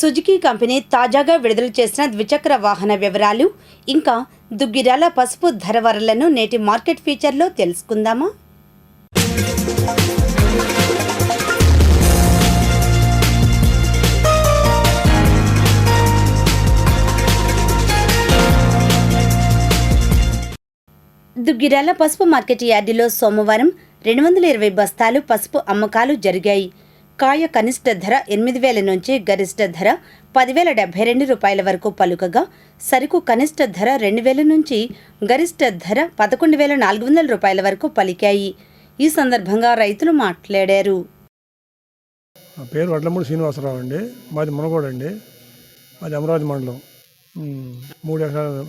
Suzuki company తాజాగా విడుదల చేసిన ద్విచక్ర వాహన వివరాలు. ఇంకా దుగ్గిరాల పసుపు ధరవరలను నేటి మార్కెట్ ఫీచర్లో తెలుసుకుందామా? దుగ్గిరాల పసుపు మార్కెట్ యార్డులో సోమవారం రెండు వందల ఇరవై బస్తాలు పసుపు అమ్మకాలు జరిగాయి. కాయ కనిష్ట ధర ఎనిమిది వేల నుంచి గరిష్ట ధర పదివేల డెబ్బై రెండు రూపాయల వరకు పలుకగా సరుకు కనిష్ట ధర రెండు వేల నుంచి గరిష్ట ధర పదకొండు వేల నాలుగు వందల రూపాయల వరకు పలికాయి. ఈ సందర్భంగా రైతులు మాట్లాడారు. నా పేరు వడ్లమూడి శ్రీనివాసరావు అండి. మాది మునగోడు అండి. మాది అమరావతి మండలం. మూడు ఎకరాలు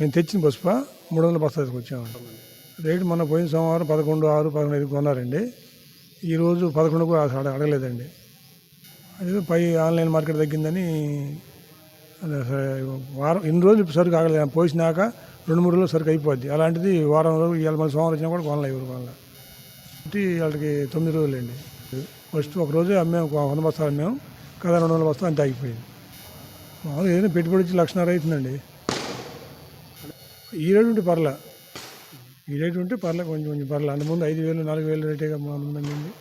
మేము తెచ్చిన పసుప మూడు వందల బస్తా తీసుకొచ్చాము రేటు మొన్న పోయిన సోమవారం పదకొండు ఆరు పదకొండు ఐదు కొన్నారండి. ఈరోజు పదకొండుకు అసలు అడగలేదండి. అదేదో పై ఆన్లైన్ మార్కెట్ తగ్గిందని వారం ఎన్ని రోజులు సరుకు ఆగలేదు. పోసినాక రెండు మూడు రోజులు సరుకు అయిపోద్ది. అలాంటిది వారం రోజులు ఇవాళ మళ్ళీ సోమవారం వచ్చినా కూడా కొనలే ఎవరు కొనలే కాబట్టి వాళ్ళకి తొమ్మిది రోజులు అండి ఫస్ట్ ఒక రోజే అమ్మాము వంద బస్తాలు అమ్మాము కదా రెండు వందల బస్తాలు అంతే ఆగిపోయింది. మామూలుగా ఏదైనా పెట్టుబడి వచ్చి లక్షన్నర అవుతుందండి. ఈ రేటు ఉంటే పర్లే. ఈ రేటు ఉంటే పర్లే కొంచెం కొంచెం పర్లేదు అంతకుముందు ఐదు వేలు నాలుగు వేలు రేటే ముందండి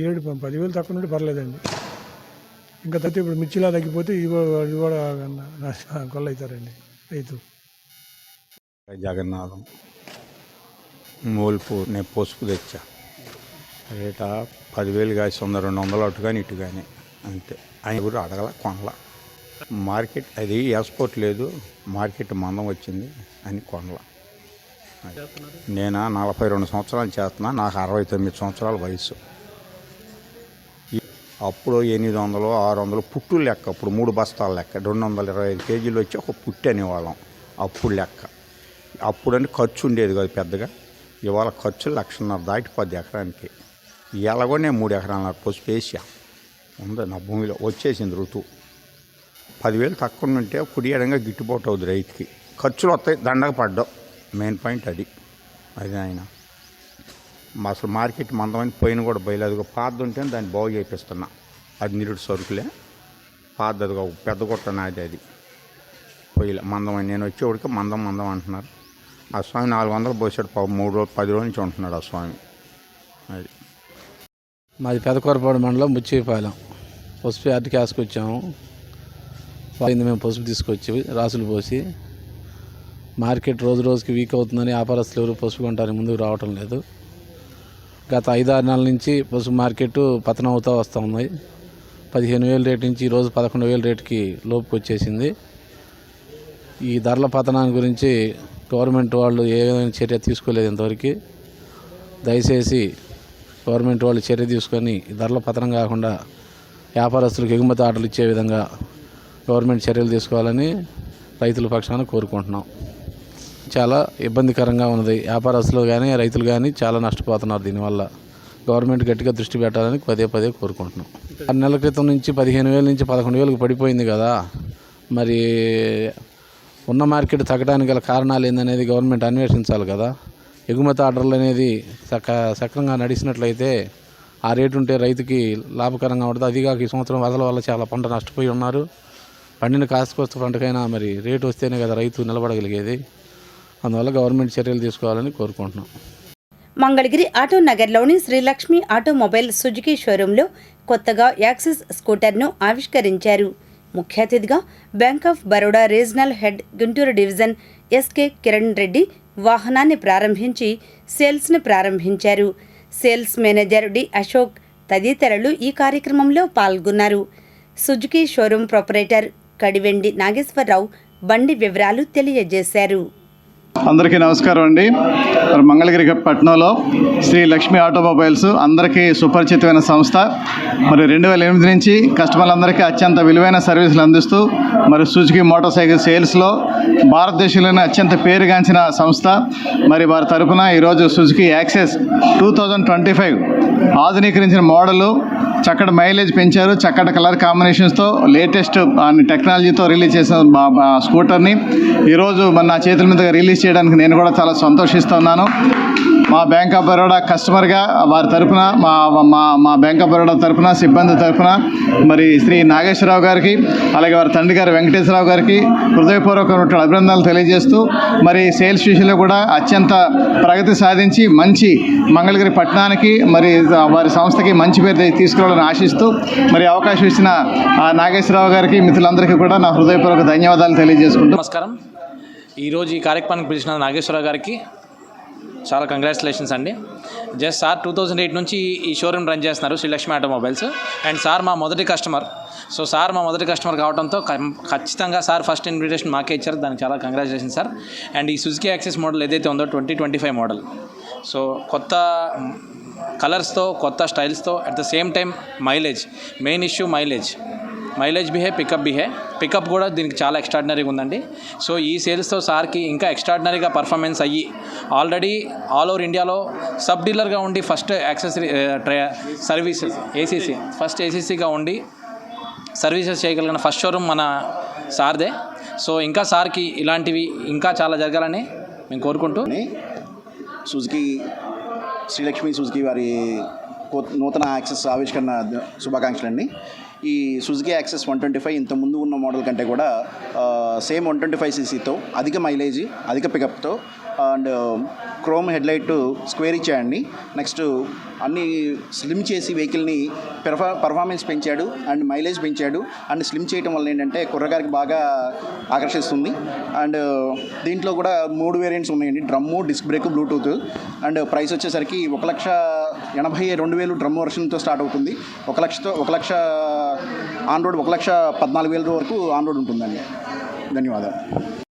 ఈ రేటు పదివేలు తక్కువ ఉంటే పర్లేదండి. ఇంకా తగ్గితే ఇప్పుడు మిర్చిలా తగ్గిపోతే ఇది కూడా ఇది కూడా అవుతారండి రైతు. జగన్నాథం. మూల్పూర్ నేను పసుపు తెచ్చా. రేట పదివేలు కాసి వంద రెండు వందలు అటు కానీ ఇటు కానీ అంతే. ఆయన ఎవరు అడగల కొనల. మార్కెట్ అది ఎక్స్పోర్ట్ లేదు. మార్కెట్ మందం వచ్చింది అని కొనలా. నేను? నలభై రెండు సంవత్సరాలు చేస్తున్నా. నాకు అరవై తొమ్మిది సంవత్సరాల వయసు. అప్పుడు ఎనిమిది వందలు ఆరు వందలు పుట్టు లెక్క. అప్పుడు మూడు బస్తాల లెక్క. రెండు వందల ఇరవై ఐదు కేజీలు వచ్చి ఒక పుట్టి అనేవాళ్ళం. అప్పుడు లెక్క. అప్పుడంటే ఖర్చు ఉండేది కాదు పెద్దగా. ఇవాళ ఖర్చు లక్షన్నర దాటిపోద్ది ఎకరానికి. ఎలాగో నేను మూడు ఎకరాల పసుపు వేసా. ఉంది నా భూమిలో. వచ్చేసింది ఋతువు. పదివేలు తక్కువ ఉంటే కుడియడంగా గిట్టుబాటు అవుతుంది రైతుకి. ఖర్చులు వస్తాయి దండగ పడ్డావు మెయిన్ పాయింట్ అది. అది ఆయన. మా అసలు మార్కెట్ మందమైన పోయిన కూడా బయలుదేరుగా పాత ఉంటే దాన్ని బాగు చేపిస్తున్నా. అది నిరుడు సరుకులే. పాతది ఒక పెద్ద గుట్ట నాది అది. పొయ్యిలే మందం నేను వచ్చేవాడికి మందం మందం అంటున్నారు. ఆ స్వామి నాలుగు వందలు పోసాడు మూడు రోజులు పది రోజుల నుంచి ఉంటున్నాడు ఆ స్వామి. అది. మాది పెదకొరపాడు మండలం ముచ్చిపాలెం పసుపు యార్డ్కి వేసుకొచ్చాము పోయింది మేము పసుపు తీసుకొచ్చి రాసులు పోసి మార్కెట్ రోజు రోజుకి వీక్ అవుతుందని వ్యాపారస్తులు ఎవరు పసుపు కొంటారు ముందుకు రావటం లేదు. గత ఐదారు నెలల నుంచి పసుపు మార్కెట్ పతనం అవుతూ వస్తూ ఉంది. పదిహేను వేల రేటు నుంచి ఈరోజు పదకొండు వేల రేటుకి లోపుకి వచ్చేసింది. ఈ ధరల పతనాన్ని గురించి గవర్నమెంట్ వాళ్ళు ఏ విధమైన చర్య తీసుకోలేదు ఇంతవరకు. దయచేసి గవర్నమెంట్ వాళ్ళు చర్య తీసుకొని ఈ ధరల పతనం కాకుండా వ్యాపారస్తులకు ఎగుమతి ఆటలు ఇచ్చే విధంగా గవర్నమెంట్ చర్యలు తీసుకోవాలని రైతుల పక్షాన కోరుకుంటున్నాం. చాలా ఇబ్బందికరంగా ఉన్నది. వ్యాపారస్తులు కానీ రైతులు కానీ చాలా నష్టపోతున్నారు దీనివల్ల. గవర్నమెంట్ గట్టిగా దృష్టి పెట్టాలని పదే పదే కోరుకుంటున్నాం. ఆరు నెలల క్రితం నుంచి పదిహేను వేల నుంచి పదకొండు వేలకు పడిపోయింది కదా. మరి ఉన్న మార్కెట్ తగ్గడానికి గల కారణాలు ఏందనేది గవర్నమెంట్ అన్వేషించాలి కదా. ఎగుమతి ఆర్డర్లు అనేది సక సక్రంగా నడిచినట్లయితే ఆ రేటు ఉంటే రైతుకి లాభకరంగా ఉంటుంది. అదిగాక ఈ సంవత్సరం వదల వల్ల చాలా పంట నష్టపోయి ఉన్నారు. పండిన కాసుకొస్తే పంటకైనా మరి రేటు వస్తేనే కదా రైతు నిలబడగలిగేది. అందువల్ల గవర్నమెంట్ చర్యలు తీసుకోవాలని కోరుకుంటున్నాం. మంగళగిరి ఆటో నగర్లోని శ్రీలక్ష్మి ఆటోమొబైల్ సుజుకి షోరూంలో కొత్తగా యాక్సిస్ స్కూటర్ను ఆవిష్కరించారు. ముఖ్య అతిథిగా bank of Baroda regional head Guntur division S K Kiran Reddy వాహనాన్ని ప్రారంభించి సేల్స్ను ప్రారంభించారు. సేల్స్ మేనేజర్ డి అశోక్ తదితరులు ఈ కార్యక్రమంలో పాల్గొన్నారు. Suzuki showroom proprietor Kadivendi Nageswararao బండి వివరాలు తెలియజేశారు. అందరికీ నమస్కారం అండి. మరి మంగళగిరి పట్టణంలో శ్రీ లక్ష్మీ ఆటోమొబైల్స్ అందరికీ సుపరిచితమైన సంస్థ. మరి రెండు వేల ఎనిమిది నుంచి కస్టమర్లందరికీ అత్యంత విలువైన సర్వీసులు అందిస్తూ మరి సుజుకి మోటార్ సైకిల్ సేల్స్లో భారతదేశంలోనే అత్యంత పేరుగాంచిన సంస్థ. మరి వారి తరపున ఈరోజు Suzuki Access two thousand twenty five ఆధునీకరించిన model చక్కటి మైలేజ్ పెంచారు. చక్కటి కలర్ కాంబినేషన్స్తో లేటెస్ట్ టెక్నాలజీతో రిలీజ్ చేసిన బా- స్కూటర్ని ఈరోజు మన నా చేతుల మీదుగా రిలీజ్ చేయడానికి నేను కూడా చాలా సంతోషిస్తున్నాను మా బ్యాంక్ ఆఫ్ బరోడా కస్టమర్గా వారి తరపున మా మా మా బ్యాంక్ ఆఫ్ బరోడా తరపున సిబ్బంది తరపున మరి శ్రీ నాగేశ్వరరావు గారికి అలాగే వారి తండ్రి గారు వెంకటేశ్వరరావు గారికి హృదయపూర్వకమైన అభినందనలు తెలియజేస్తూ మరి సేల్స్ విషయంలో కూడా అత్యంత ప్రగతి సాధించి మంచి మంగళగిరి పట్టణానికి మరి వారి సంస్థకి మంచి పేరు తీసుకురావాలని ఆశిస్తూ మరి అవకాశం ఇచ్చిన నాగేశ్వరరావు గారికి మిత్రులందరికీ కూడా నా హృదయపూర్వక ధన్యవాదాలు తెలియజేసుకుంటూ నమస్కారం. ఈరోజు ఈ కార్యక్రమానికి పిలిచిన నాగేశ్వరరావు గారికి చాలా కంగ్రాచులేషన్స్ అండి. Just sir two thousand eight నుంచి ఈ షోరూమ్ రన్ చేస్తున్నారు శ్రీలక్ష్మి ఆటోమొబైల్స్ అండ్ సార్ మా మొదటి కస్టమర్ సో సార్ మా మొదటి కస్టమర్ కావడంతో ఖచ్చితంగా సార్ ఫస్ట్ ఇన్విటేషన్ మాకే ఇచ్చారు. దానికి చాలా కంగ్రాచులేషన్ సార్. అండ్ ఈ సుజుకి యాక్సెస్ మోడల్ ఏదైతే ఉందో twenty twenty five model so కొత్త కలర్స్తో కొత్త స్టైల్స్తో at the same time mileage main issue mileage mileage B హే పికప్ బి హే పికప్ కూడా దీనికి చాలా ఎక్స్ట్రాడినరీగా ఉందండి. సో ఈ సేల్స్తో సార్కి ఇంకా ఎక్స్ట్రాడినరీగా పర్ఫార్మెన్స్ అయ్యి ఆల్రెడీ ఆల్ ఓవర్ ఇండియాలో సబ్ డీలర్గా ఉండి first accessory try services ACC first ఏసీసీగా ఉండి సర్వీసెస్ చేయగలిగిన ఫస్ట్ షోరూమ్ మన సార్దే. సో ఇంకా సార్కి ఇలాంటివి ఇంకా చాలా జరగాలని మేము కోరుకుంటూ సుజుకి శ్రీలక్ష్మి సుజుకి వారి నూతన యాక్సెస్ ఆవిష్కరణ శుభాకాంక్షలు అండి ఈ Suzuki Access one twenty five ఇంత ముందు ఉన్న మోడల్ కంటే కూడా సేమ్ వన్ ట్వంటీ ఫైవ్ సీసీతో అధిక మైలేజ్ అధిక పికప్తో అండ్ క్రోమ్ హెడ్లైట్ స్క్వేర్ ఇచ్చాయండి నెక్స్ట్ అన్ని స్లిమ్ చేసి వెహికల్ని పెర్ఫా పర్ఫార్మెన్స్ పెంచాడు అండ్ మైలేజ్ పెంచాడు. అండ్ స్లిమ్ చేయడం వల్ల ఏంటంటే కుర్రగారికి బాగా ఆకర్షిస్తుంది. అండ్ దీంట్లో కూడా మూడు వేరియంట్స్ ఉన్నాయండి. Drum disc brake bluetooth and price వచ్చేసరికి ఒక లక్ష ఎనభై రెండు వేలు డ్రమ్ వర్షన్తో స్టార్ట్ అవుతుంది. ఒక లక్షతో ఒక లక్ష ఆన్ రోడ్ ఒక లక్ష పద్నాలుగు వేల వరకు ఆన్ రోడ్ ఉంటుందండి. ధన్యవాదాలు.